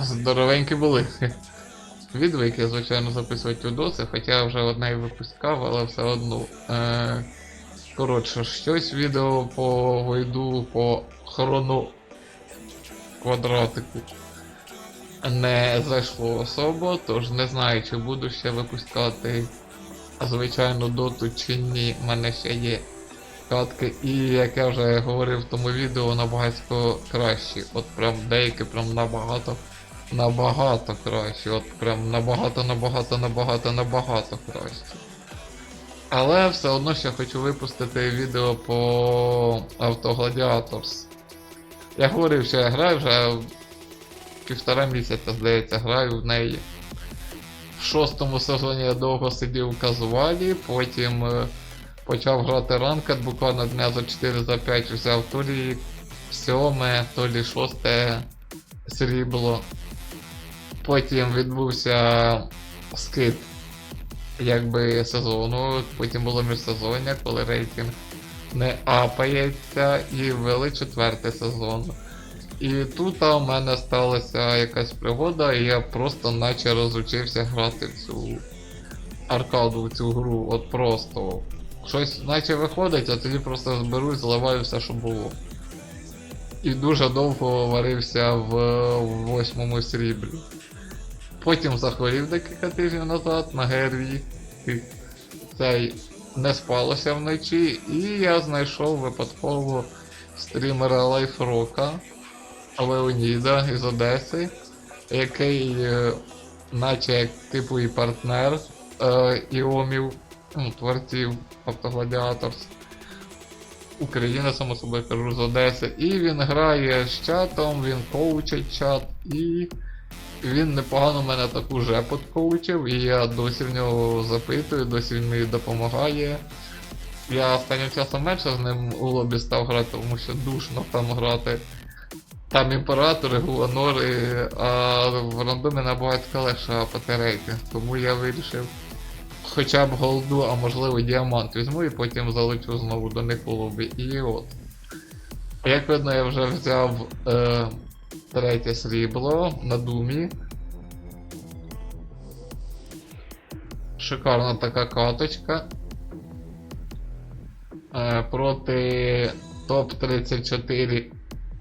Здоровенькі були. Відвик я, звичайно, записувати відоси, хоча вже одне і випускав, але все одно. Е, коротше, щось відео по войду по хрону квадратику не зайшло особо, тож не знаю, чи буду ще випускати звичайну доту чи ні. У мене ще є катки, і як я вже говорив в тому відео, набагато кращі. От прям деякі прям набагато набагато краще. От прям набагато, набагато, набагато, набагато краще. Але все одно ще хочу випустити відео по Автоглadiators. Я говорив, що я граю вже півтора місяця, здається, граю в неї. В шостому сезоні я довго сидів в казуалі, потім е, почав грати ранкет, буквально дня за 4 за 5 взяв то лі сьоме, то лі шосте срібло. Потім відбувся скид якби сезону, потім було міжсезоння, коли рейтинг не апається і ввели четвертий сезон. І тут у мене сталася якась пригода, і я просто наче розучився грати в цю аркаду, в цю гру. От просто. Щось наче виходить, а тоді просто зберусь, зливаю все, що було. І дуже довго варився в восьмому сріблі. Потім захворів декілька тижнів назад на ГРВІ. Цей не спалося вночі, і я знайшов випадково стрімера Лайфрока Леоніда із Одеси, який, е, наче як типу і партнер е, іомів, ну, творців Автогладіаторс. Україна, само собою кажу, з Одеси. І він грає з чатом, він коучить чат, і він непогано мене таку же подкоучив, і я досі в нього запитую, досі він мені допомагає. Я останнім часом менше з ним у лобі став грати, тому що душно там грати. Там імператори, гуанори, а в рандомі набагато легше апати тому я вирішив хоча б голду, а можливо діамант візьму і потім залечу знову до них лобі. І от. Як видно, я вже взяв е, третє срібло на думі. Шикарна така каточка. Е, проти топ-34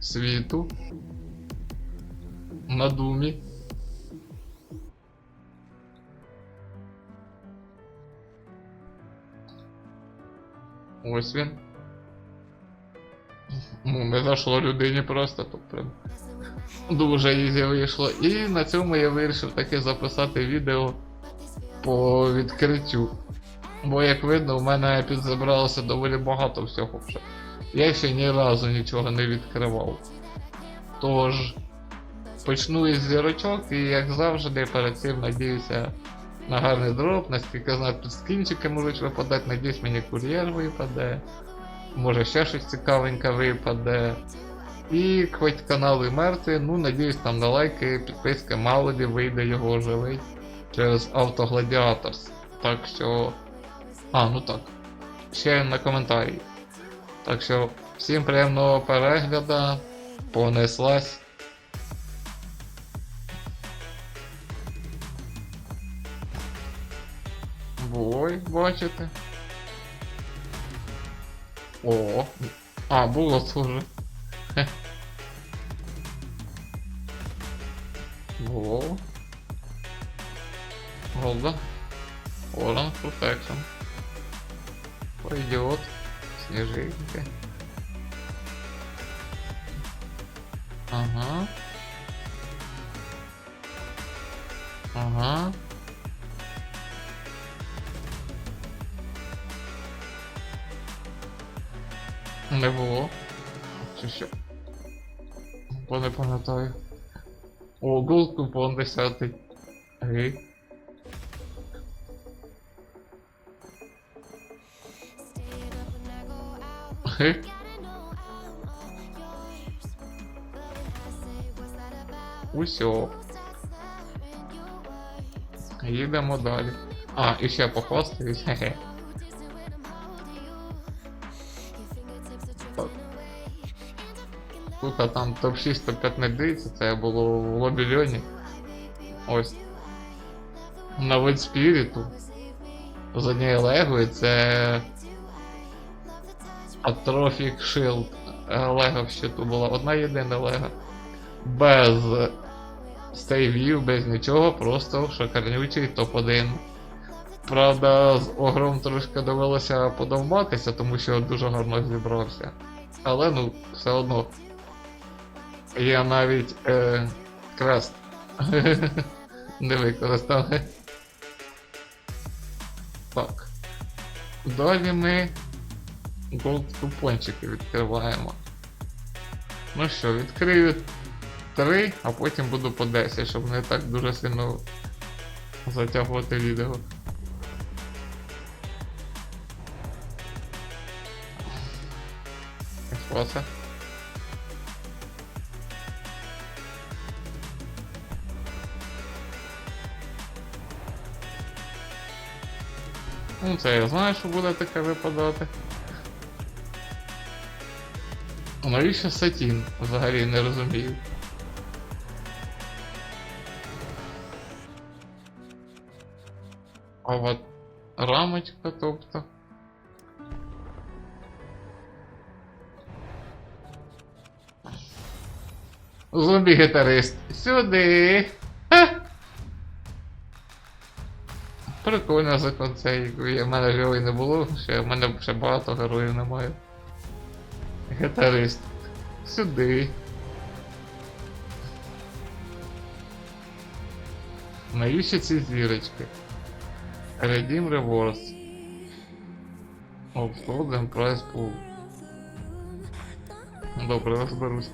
світу. На думі. Ось він. Ну, не зайшло людині просто, то прям дуже ізі вийшло. І на цьому я вирішив таки записати відео по відкриттю. Бо, як видно, у мене підзабралося доволі багато всього вже. Я ще ні разу нічого не відкривав. Тож, почну із зірочок і як завжди перед цим надіюся на гарний дроп, наскільки знаю, скінчики можуть випадати, надіюсь мені кур'єр випаде. Може ще щось цікавеньке випаде. І хоч канал і мертвий, ну надіюсь там на лайки, підписки, мало вийде його оживить через Автогладіаторс. Так що. А, ну так. Ще на коментарі. Так що всім приємного перегляду. Понеслась. Ой, бачите. О, а, було схоже. Було. Голда. Orange Protection. Пойдет. Снежинки. Ага. Ага. Не було. Чи що? Бо не пам'ятаю. О, голд купон 10. Гей. Гей. Усьо. Їдемо далі. А, і ще похвастаюсь. Тут а там топ-6 топ-5 не дивиться, це було в лобільйоні. Ось. На вид спіріту. З однією легою це. Atrophic Shield. Лего в щиту була одна єдина лего. Без стейвів, без нічого, просто шикарнючий топ-1. Правда, з огром трошки довелося подовбатися, тому що дуже гарно зібрався. Але ну, все одно. Я навіть е, крест не використав. Так. Далі ми голд купончики відкриваємо. Ну що, відкрию 3, а потім буду по 10, щоб не так дуже сильно затягувати відео. Що це? Ну це я знаю, що буде таке випадати. Навіщо сатін? Взагалі не розумію. А от рамочка, тобто. Зомбі-гітарист. Сюди. Ха! Прикольно закон цей. В мене героїв не було, ще в мене ще багато героїв немає. Гітарист. Сюди. Навіщо ці зірочки? Redeem Rewards. Golden Price Pool. Добре, розберусь.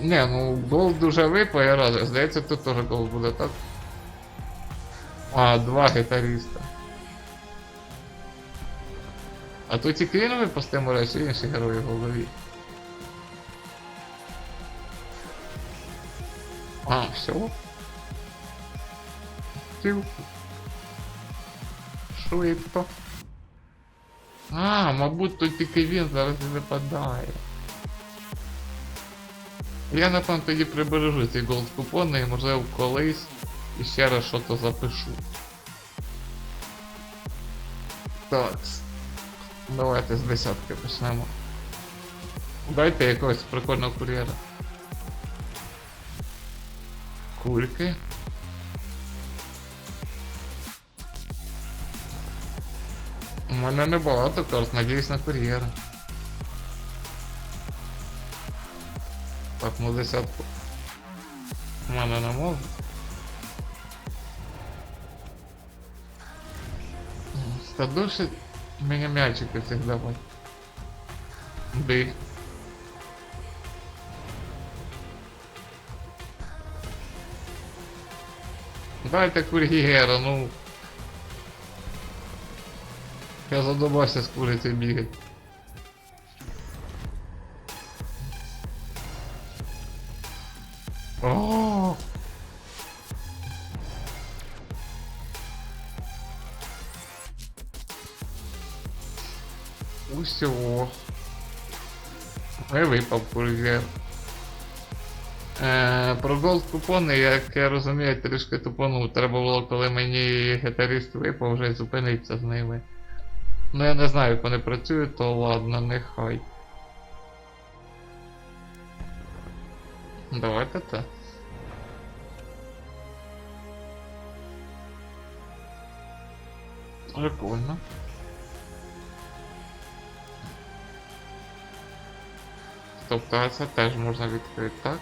Не, ну голд уже випав, я радий. Здається, тут теж голд буде, так? А, два гітариста. А тут він випав з Тимура, чи інші герої голові. А, все. Тю. Швидко. А, мабуть, тут тільки він зараз і випадає. Я напевно тоді прибережу ці голд купони і можливо колись і ще раз що-то запишу. Так. Давайте з десятки почнемо. Дайте якогось прикольного кур'єра. Кульки. У мене небагато карт, надіюсь на кур'єра. Так, ну десятку. У мене не можу. Та душить мені м'ячики цих давай. Ди. Дайте кур'єра, ну. Я задобався з курицею бігати. О! Усього. Не випав кур'єр. Е, про голд купони, як я розумію, трішки тупонув. Треба було, коли мені гітарист випав, вже зупинитися з ними. Ну я не знаю, як вони працюють, то ладно, нехай. Давайте так. Прикольно. Тобто це теж можна відкрити, так?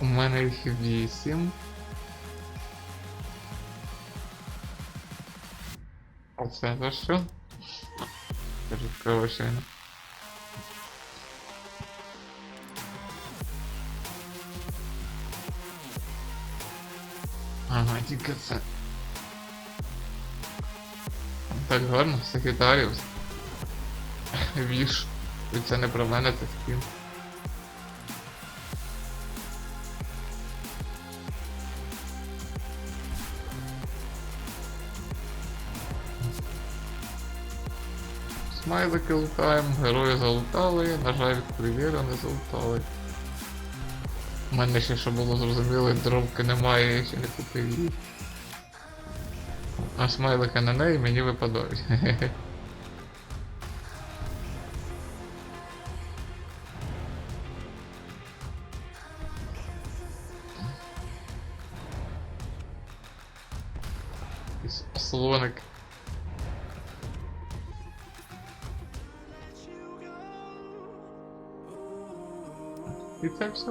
У мене їх 8. Оце за що? Відкрила щойно. Ага, тільки це. Так гарно, Сагітаріус. віж. І це не про мене, це скін. Смайлики лутаємо, герої залутали, на жаль, кур'єра не залутали. У мене ще що було зрозуміло, дробки немає, я ще не купив її. А смайлики на неї мені випадають. Слоник. І це все.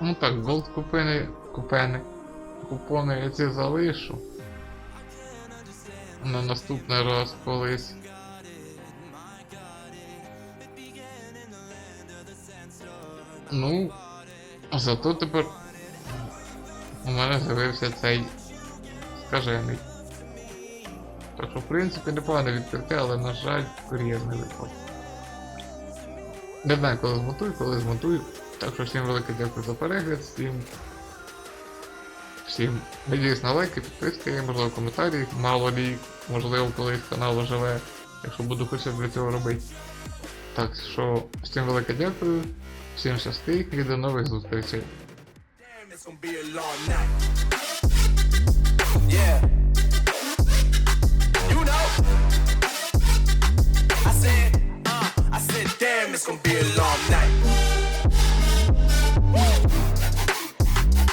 Ну так, голд купини, купени, купони я ці залишу. На наступний раз колись. Ну, зато тепер у мене з'явився цей скажений. Так що, в принципі, непогане відкриття, але, на жаль, кур'єр не. Не знаю, коли змонтую, коли змонтую. Так що всім велике дякую за перегляд, всім всім. Надіюсь на лайки, підписки, можливо, коментарі, мало лі, можливо, коли колись канал живе, якщо буду хоч для цього робити. Так що, всім велике дякую, всім щастих і до нових зустрічей. it's gonna be a long night.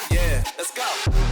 Yeah, let's go.